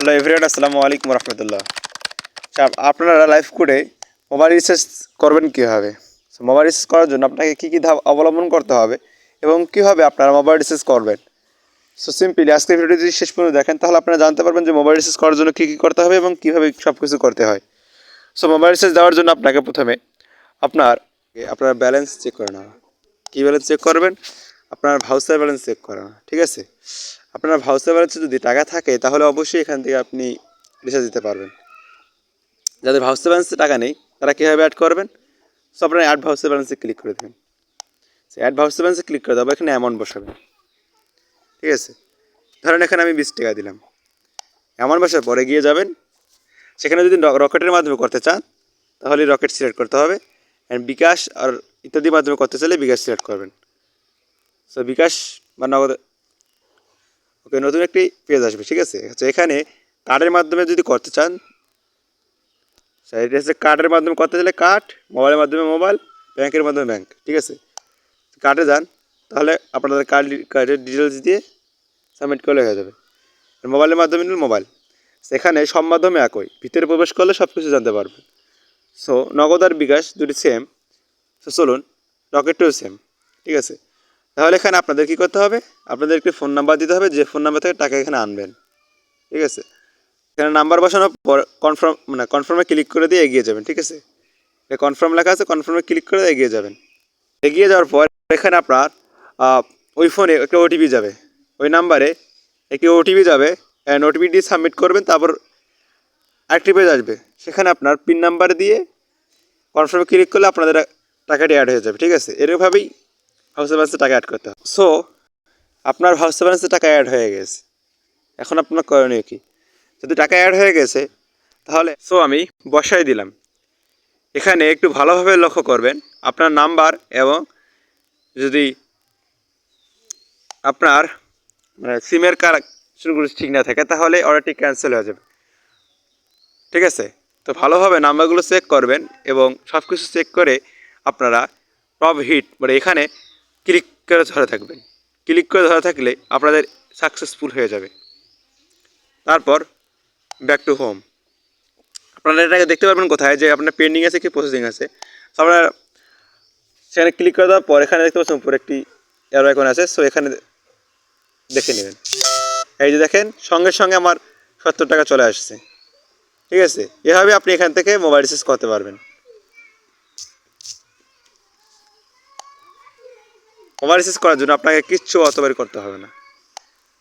Hello everyone আসসালামু আলাইকুম রহমতুল্লাহ। আচ্ছা আপনারা লাইভ করে মোবাইল রিচার্জ করবেন কীভাবে? So, মোবাইল রিচার্জ করার জন্য আপনাকে কী কী ধাপ অবলম্বন করতে হবে এবং কীভাবে আপনারা মোবাইল রিচার্জ করবেন? সো সিম্পলি আজকে ভিডিওটি যদি শেষ পর্যন্ত দেখেন তাহলে আপনারা জানতে পারবেন যে মোবাইল রিচার্জ করার জন্য কী কী করতে হবে এবং কীভাবে সব কিছু করতে হয়। সো মোবাইল রিচার্জ দেওয়ার জন্য আপনাকে প্রথমে আপনার আপনার ব্যালেন্স চেক করে নেওয়া। কী ব্যালেন্স চেক করবেন? আপনার ভাউচার ব্যালেন্স চেক করা, ঠিক আছে? আপনার ভাউচার ব্যালেন্সে যদি টাকা থাকে, তাহলে অবশ্যই এখান থেকে আপনি রিচার্জ দিতে পারবেন। যাদের ভাউচার ব্যালেন্সে টাকা নেই, তারা কীভাবে অ্যাড করবেন? সো আপনার অ্যাড ভাউচার ব্যালেন্সে ক্লিক করে দেবেন। অ্যাড ভাউচার ব্যালেন্সে ক্লিক করে দেবো এখানে অ্যামাউন্ট বসাবেন। ঠিক আছে? ধরেন এখানে আমি বিশ টাকা দিলাম। অ্যামাউন্ট বসার পরে গিয়ে যাবেন। সেখানে যদি রকেটের মাধ্যমে করতে চান, তাহলে রকেট সিলেক্ট করতে হবে। অ্যান্ড বিকাশ আর ইত্যাদির মাধ্যমে করতে চাইলে বিকাশ সিলেক্ট করবেন। সো বিকাশ বা নগদ, ওকে, নতুন একটি পেজ আসবে, ঠিক আছে? আচ্ছা এখানে কার্ডের মাধ্যমে যদি করতে চান এটা হচ্ছে কার্ডের মাধ্যমে করতে চাইলে কার্ড মোবাইলের মাধ্যমে মোবাইল ব্যাংকের মাধ্যমে ব্যাংক ঠিক আছে? কার্ডে যান, তাহলে আপনাদের কার্ড কার্ডের ডিটেলস দিয়ে সাবমিট করলে হয়ে যাবে। মোবাইলের মাধ্যমে নিলে মোবাইল সেখানে সব মাধ্যমে একই, ভিতরে প্রবেশ করলে সব কিছু জানতে পারবেন সো নগদ আর বিকাশ দুটি সেম সো চলুন রকেটটিও সেম ঠিক আছে? তাহলে এখানে আপনাদের কী করতে হবে? আপনাদেরকে ফোন নাম্বার দিতে হবে, যে ফোন নাম্বার থেকে টাকা এখানে আনবেন। ঠিক আছে? এখানে নাম্বার বসানোর পর কনফার্ম মানে কনফার্মে ক্লিক করে দিয়ে এগিয়ে যাবেন, ঠিক আছে? কনফার্ম লেখা আছে কনফার্মে ক্লিক করে এগিয়ে যাবেন। এগিয়ে যাওয়ার পর এখানে আপনার ওই ফোনে একটা ওটিপি যাবে। ওই নাম্বারে একটি ওটিপি যাবে ওটিপি দিয়ে সাবমিট করবেন, তারপর আরেকটি পেজ আসবে। সেখানে আপনার পিন নাম্বার দিয়ে কনফার্মে ক্লিক করলে আপনাদের টাকাটি অ্যাড হয়ে যাবে, ঠিক আছে? এরকমভাবেই হাউস ব্যালেন্সে টাকা অ্যাড করতে হবে। সো আপনার হাউস ব্যালেন্সে টাকা অ্যাড হয়ে গেছে। এখন আপনার করণীয় কি? যদি টাকা অ্যাড হয়ে গেছে, তাহলে সো আমি বসাই দিলাম। এখানে একটু ভালোভাবে লক্ষ্য করবেন, আপনার নাম্বার এবং যদি আপনার মানে সিমের কানেকশনগুলো ঠিক না থাকে, তাহলে অর্ডারটি ক্যান্সেল হয়ে যাবে। ঠিক আছে? তো ভালোভাবে নাম্বারগুলো চেক করবেন এবং সব কিছু চেক করে আপনারা টপ হিট মানে এখানে ক্লিক করে ধরে থাকবেন ক্লিক করে ধরে থাকলে আপনাদের সাকসেসফুল হয়ে যাবে। তারপর ব্যাক টু হোম আপনারা এটাকে দেখতে পারবেন কোথায় যে আপনার পেন্ডিং আছে কি প্রসেসিং আছে। আপনারা সেখানে ক্লিক করে দেওয়ার পর এখানে দেখতে পাচ্ছেন উপরে একটি এরো আইকন আছে। সো এখানে দেখে নেবেন। এই যে দেখেন, সঙ্গে সঙ্গে আমার সত্তর টাকা চলে আসছে। ঠিক আছে? এভাবে আপনি এখান থেকে মোবাইল রিচার্জ করতে পারবেন। রিচার্জ করার জন্য আপনাকে কিচ্ছু অতবারই করতে হবে না।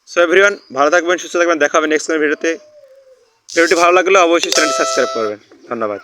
সো এভরিওয়ান ভালো থাকবেন, সুস্থ থাকবেন, দেখা হবে নেক্সট ভিডিওতে ভিডিওটি ভালো লাগলে অবশ্যই চ্যানেলটি সাবস্ক্রাইব করবেন। ধন্যবাদ।